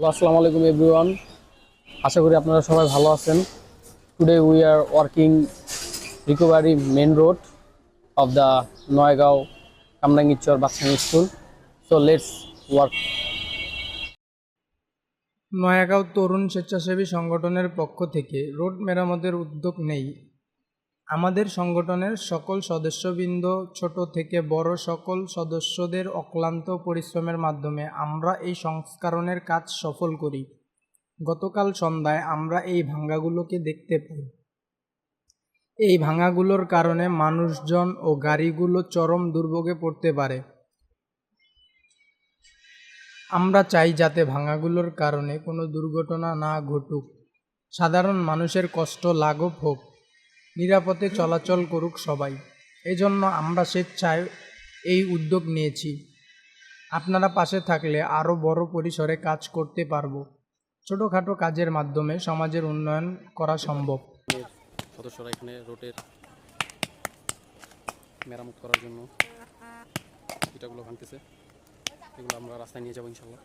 আসসালামু আলাইকুম এভরিওয়ান। আশা করি আপনারা সবাই ভালো আছেন। Today we are working recovery main road of the Nayagaon Kamrangirchar বাচ্চানি school so let's work Nayagaon তরুণ স্বেচ্ছাসেবী সংগঠনের পক্ষ থেকে রোড মেরামতের উদ্যোগ নেই আমাদের সংগঠনের সকল সদস্যবৃন্দ, ছোট থেকে বড় সকল সদস্যদের অক্লান্ত পরিশ্রমের মাধ্যমে আমরা এই সংস্করণের কাজ সফল করি। গতকাল সন্ধ্যায় আমরা এই ভাঙ্গাগুলোকে দেখতে পাই। এই ভাঙাগুলোর কারণে মানুষজন ও গাড়িগুলো চরম দুর্ভোগে পড়তে পারে। আমরা চাই যাতে ভাঙাগুলোর কারণে কোনো দুর্ঘটনা না ঘটুক। সাধারণ মানুষের কষ্ট লাঘব হোক। নিরাপদে চলাচল করুক সবাই। এজন্য আমরা স্বেচ্ছায় এই উদ্যোগ নিয়েছি। আপনারা পাশে থাকলে আরও বড় পরিসরে কাজ করতে পারব। ছোটোখাটো কাজের মাধ্যমে সমাজের উন্নয়ন করা সম্ভব। সদস্যরা এখানে রোডের মেরামত করার জন্য ভাঙতেছে। এগুলো আমরা রাস্তায় নিয়ে যাব ইনশাল্লাহ।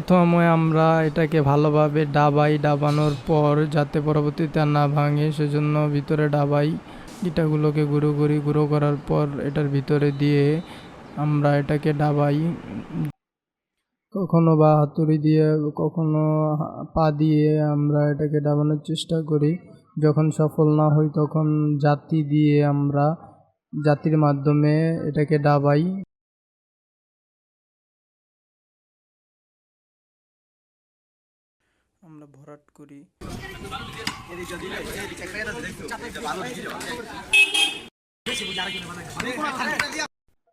প্রথমে আমরা এটাকে ভালোভাবে ডাবাই ডাবানোর পর যাতে পরবর্তীতে না ভাঙে, সেজন্য ভিতরে ডাবাই ইটাগুলোকে গুঁড়ো করি গুঁড়ো করার পর এটার ভিতরে দিয়ে আমরা এটাকে ডাবাই কখনো বা হাতুড়ি দিয়ে, কখনো পা দিয়ে আমরা এটাকে ডাবানোর চেষ্টা করি। যখন সফল না হই তখন জাতি দিয়ে আমরা, জাতির মাধ্যমে এটাকে ডাবাই আমরা ভরাট করি।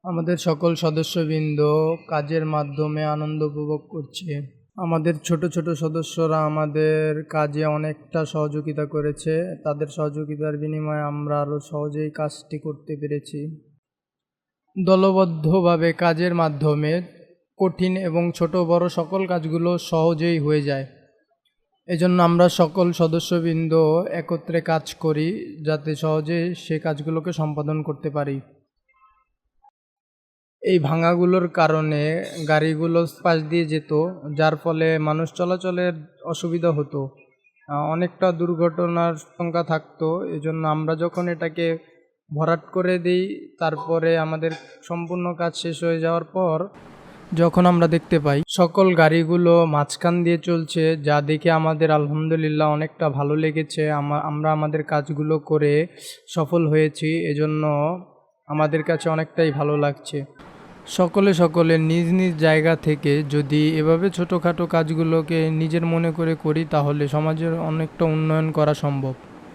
আমাদের সকল সদস্যবৃন্দ কাজের মাধ্যমে আনন্দ উপভোগ করছে। আমাদের ছোট ছোট সদস্যরা আমাদের কাজে অনেকটা সহযোগিতা করেছে। তাদের সহযোগিতার বিনিময়ে আমরা আরও সহজেই কাজটি করতে পেরেছি। দলবদ্ধভাবে কাজের মাধ্যমে কঠিন এবং ছোট বড় সকল কাজগুলো সহজেই হয়ে যায়। এজন্য আমরা সকল সদস্যবৃন্দ একত্রে কাজ করি যাতে সহজে সে কাজগুলোকে সম্পাদন করতে পারি। এই ভাঙাগুলোর কারণে গাড়িগুলো পাশ দিয়ে যেত, যার ফলে মানুষ চলাচলের অসুবিধা হতো। অনেকটা দুর্ঘটনার সংখ্যা থাকতো, এজন্য আমরা যখন এটাকে ভরাট করে দিই, তারপরে আমাদের সম্পূর্ণ কাজ শেষ হয়ে যাওয়ার পর যখন আমরা দেখতে পাই, সকল গাড়িগুলো মাঝখান দিয়ে চলছে, যা দেখে আমাদের আলহামদুলিল্লাহ অনেকটা ভালো লেগেছে। আমা- আমরা আমাদের কাজগুলো করে সফল হয়েছি, এজন্য আমাদের কাছে অনেকটাই ভালো লাগছে। সকলে সকলে নিজ নিজ জায়গা থেকে যদি এভাবে ছোটোখাটো কাজগুলোকে নিজের মনে করে করি, তাহলে সমাজের অনেকটা উন্নয়ন করা সম্ভব।